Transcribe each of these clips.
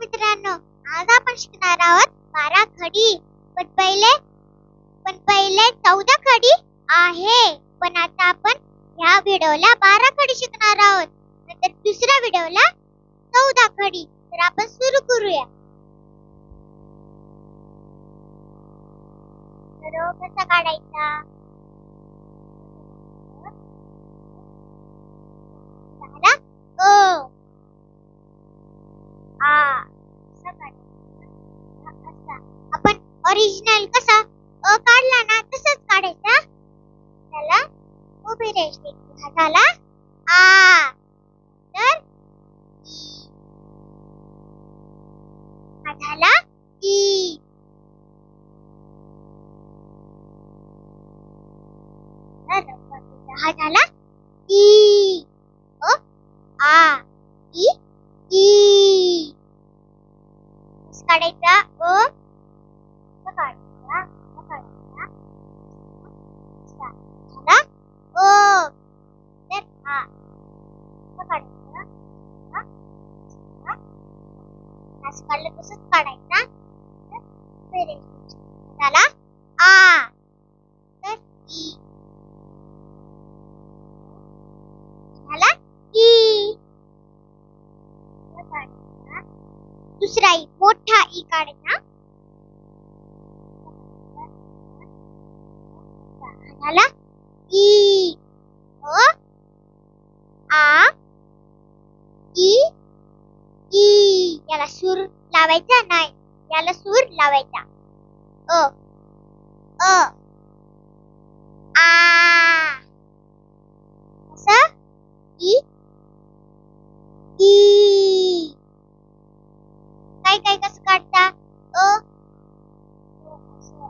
मित्रांनो आज आपण शिकणार आहोत बारा खडी. पण पहिले पण पहिले चौदा खडी आहे. पण आता आपण ह्या व्हिडिओला बारा खडी शिकणार आहोत. नंतर दुसऱ्या व्हिडिओला चौदा खडी. तर आपण सुरू करूया. तर हो, कसा काढायचा? ओरिजिनल कसा? अ काढला ना तसंच काढायचा. त्याला उभी रेष द्यायची. हाताला आ तर हाताला ई. हाताला ई. ओ आ ई ई. काढायचा. ओ. कसा काढलं तसंच काढायचा झाला आ तर ई झाला ई दुसरा ई मोठा ई काढायचा हा ई अ आ ई ई. याला सूर लावायचा? नाही. याला सूर लावायचा. अ अ आ. असं? ई ई. काय काय कसं काढता? अ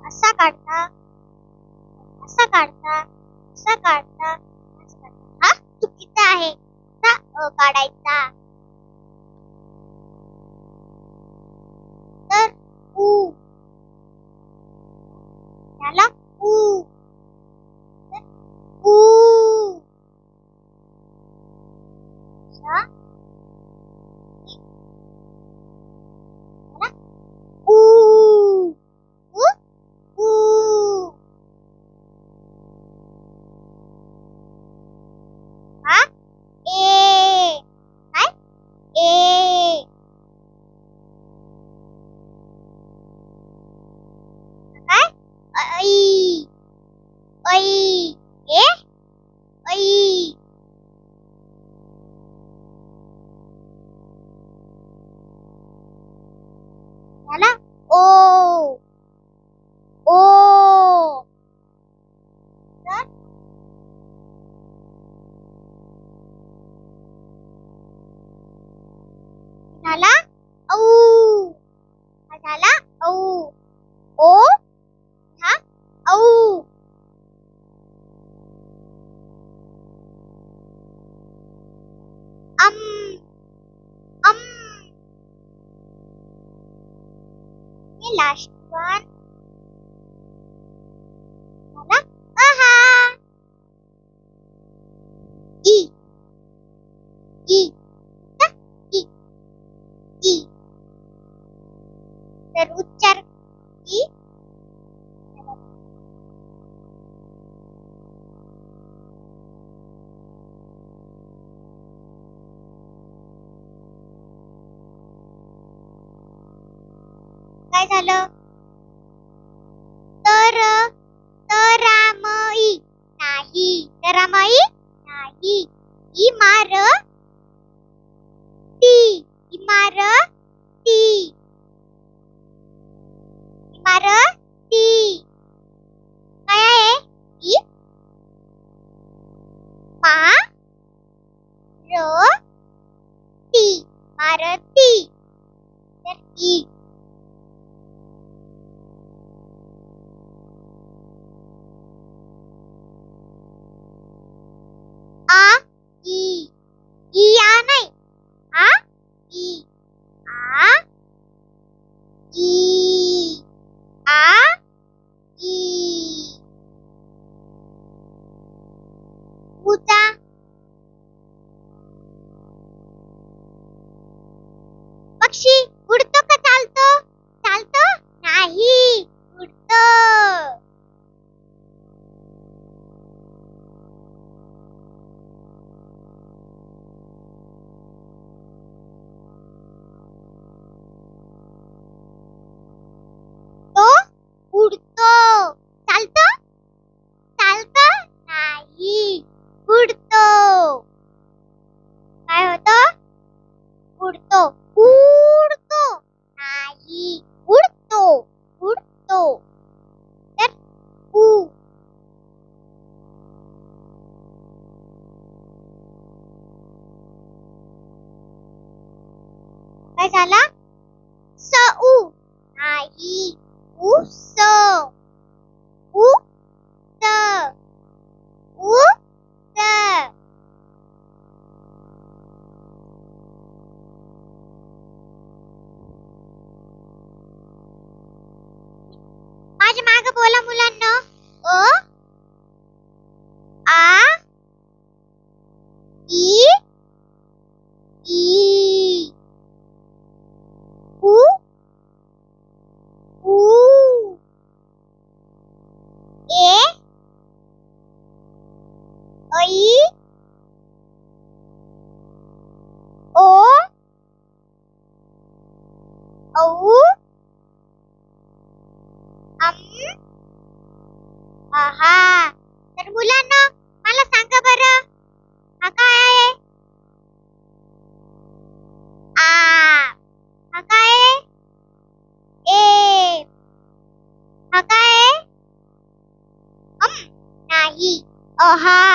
असा काढता. काढता. झाला ओ ओ तर झाला औ हा झाला औ ओ हा औ अम अम last one. काय झालं? तर तरामई नाही तरामई No! Salah. so u. Ha, i u so. U te. U te. Macam mana bola mulanya? 哈。